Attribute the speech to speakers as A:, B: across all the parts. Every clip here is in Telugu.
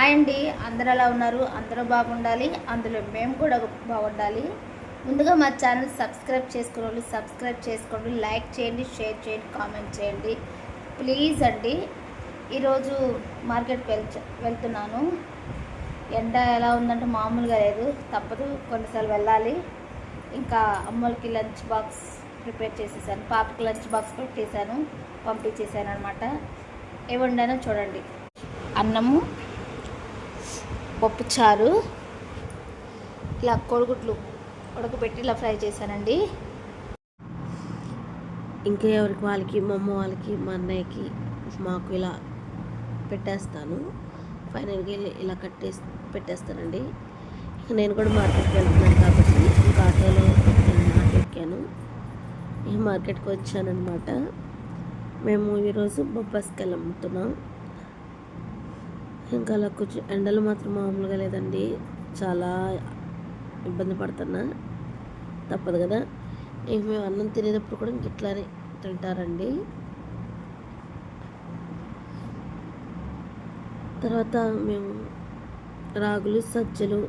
A: హాయ్ అండి. అందరూ ఎలా ఉన్నారు? అందరూ బాగుండాలి. అందులో మేము కూడా బాగుండాలి. ముందుగా మా ఛానల్ సబ్స్క్రైబ్ చేసుకున్న వాళ్ళు సబ్స్క్రైబ్ చేసుకోండి. లైక్ చేయండి. షేర్ చేయండి. కామెంట్ చేయండి. ప్లీజ్ అండి. ఈరోజు మార్కెట్కి వెళ్ వెళ్తున్నాను. ఎండ ఎలా ఉందంటే మామూలుగా లేదు. తప్పదు. కొన్నిసార్లు వెళ్ళాలి. ఇంకా అమ్మలకి లంచ్ బాక్స్ ప్రిపేర్ చేసేసాను. పాపకి లంచ్ బాక్స్ పెట్టేశాను పంపించేసాను అనమాట ఏమి చూడండి. అన్నము పప్పు చారు ఇలా కోడిగుడ్లు ఉడకబెట్టి ఇలా ఫ్రై చేశానండి.
B: ఇంకా ఎవరికి వాళ్ళకి మా అమ్మ వాళ్ళకి మా అన్నయ్యకి మాకు ఇలా పెట్టేస్తాను. ఫైనల్గా ఇలా- ఇలా కట్టేసి పెట్టేస్తానండి. ఇక నేను కూడా మార్కెట్కి వెళ్తున్నాను కాబట్టి ఇంకా ఆటోలో నేను ఆటో ఎక్కాను ఈ మార్కెట్కి వచ్చానమాట మేము ఈరోజు బొబ్బాస్కాయలు అమ్ముతున్నాం ఇంకా అలా కొంచెం ఎండలు మాత్రం మామూలుగా లేదండి. చాలా ఇబ్బంది పడుతున్నా. తప్పదు కదా. ఇంక మేము అన్నం తినేటప్పుడు కూడా ఇంక ఇట్లానే తింటారండి. తర్వాత మేము రాగులు సజ్జలు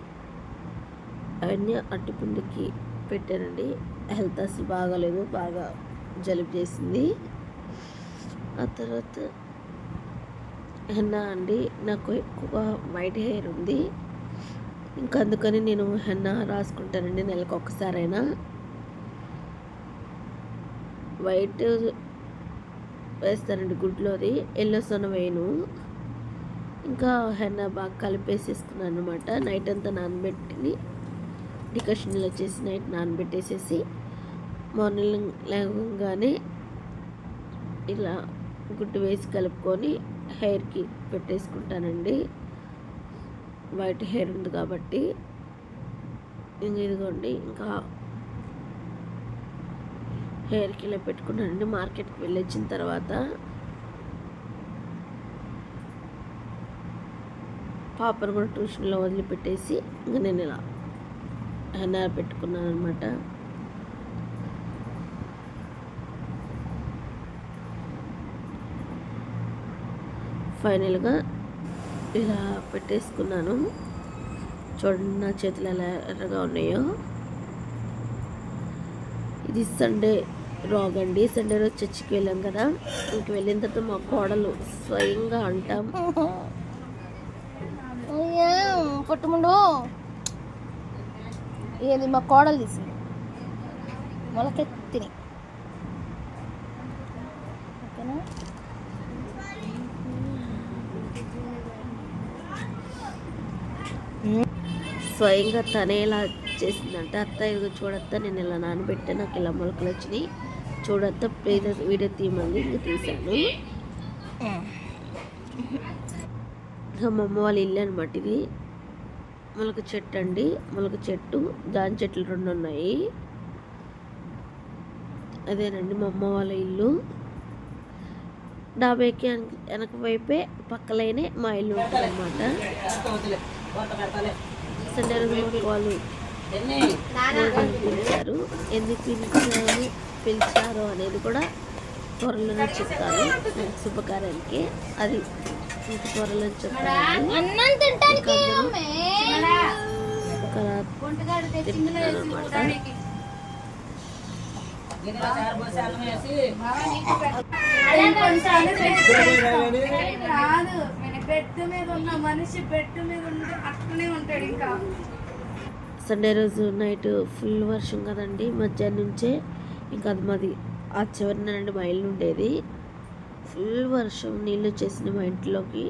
B: అవన్నీ అట్టిపిండికి పెట్టానండి. హెల్త్ అసలు బాగాలేదు బాగా జలుబు చేసింది. ఆ తర్వాత హెన్నా అండి. నాకు ఎక్కువ వైట్ హెయిర్ ఉంది. ఇంకా అందుకని నేను హెన్నా రాసుకుంటానండి నెలకు ఒకసారైనా వైట్ వేస్తానండి గుడ్లోది. ఎల్లో సొన వేయను. ఇంకా హెన్నా బాగా కలిపేసేసుకున్నాను అనమాట నైట్ అంతా నానబెట్టి డికషన్లో వచ్చేసి నైట్ నానబెట్టేసేసి మార్నింగ్ లేవగానే ఇలా గుడ్డు వేసి కలుపుకొని హెయిర్కి పెట్టేసుకుంటానండి. వైట్ హెయిర్ ఉంది కాబట్టి. ఇంక ఇదిగోండి ఇంకా హెయిర్కి ఇలా పెట్టుకున్నానండి. మార్కెట్కి వెళ్ళొచ్చిన తర్వాత పాపను కూడా ట్యూషన్లో వదిలిపెట్టేసి ఇంకా నేను ఇలా హెన్నా పెట్టుకున్నాను అనమాట ఫైనల్గా ఇలా పెట్టేసుకున్నాను. చూడండి నా చేతులు ఎలా ఎర్రగా ఉన్నాయో. ఇది సండే రాగ్ అండి. సండే రోజు చర్చికి వెళ్ళాం కదా. ఇంక వెళ్ళిన తర్వాత మా కోడలు స్వయంగా అంటాం.
A: పొట్టుముండు ఏది? మా కోడలు తీసింది. మొలకెత్తిని
B: స్వయంగా తనే ఇలా చేసిందంటే అత్త ఇది చూడత్త నేను ఇలా నానబెట్టే నాకు ఇలా మొలకలు వచ్చినాయి. చూడత్తా వీడియో వీడియో తీయమంది ఇంక తీశాను. మా అమ్మ వాళ్ళ ఇల్లు అనమాట ఇది. మొలక చెట్టు అండి. మొలక చెట్టు దాని చెట్లు రెండు ఉన్నాయి. అదేనండి మా అమ్మ వాళ్ళ ఇల్లు. డాబేకి వెనక వైపే పక్కలైనే మా ఇల్లు ఉంటుంది అనమాట వాళ్ళు పిలిచారు. ఎందుకు పిలిచారు? పిలిచారు అనేది కూడా త్వరలోనే చెప్తాను. నాకు శుభకార్యానికి అది ఇంక త్వరలో చెప్తాను.
A: అన్నం తింటానికి
C: బెడ్ మీద ఉన్న మనిషి బెడ్ మీద ఉండి అట్లనే ఉంటాడు ఇంకా.
B: సండే రోజు నైట్ ఫుల్ వర్షం కదండి. మధ్యాహ్నం నుంచే ఇంకా అది మాది ఆ చివరినండి రెండు మైళ్ళు ఉండేది. ఫుల్ వర్షం నీళ్ళు వచ్చేసింది మా ఇంట్లోకి.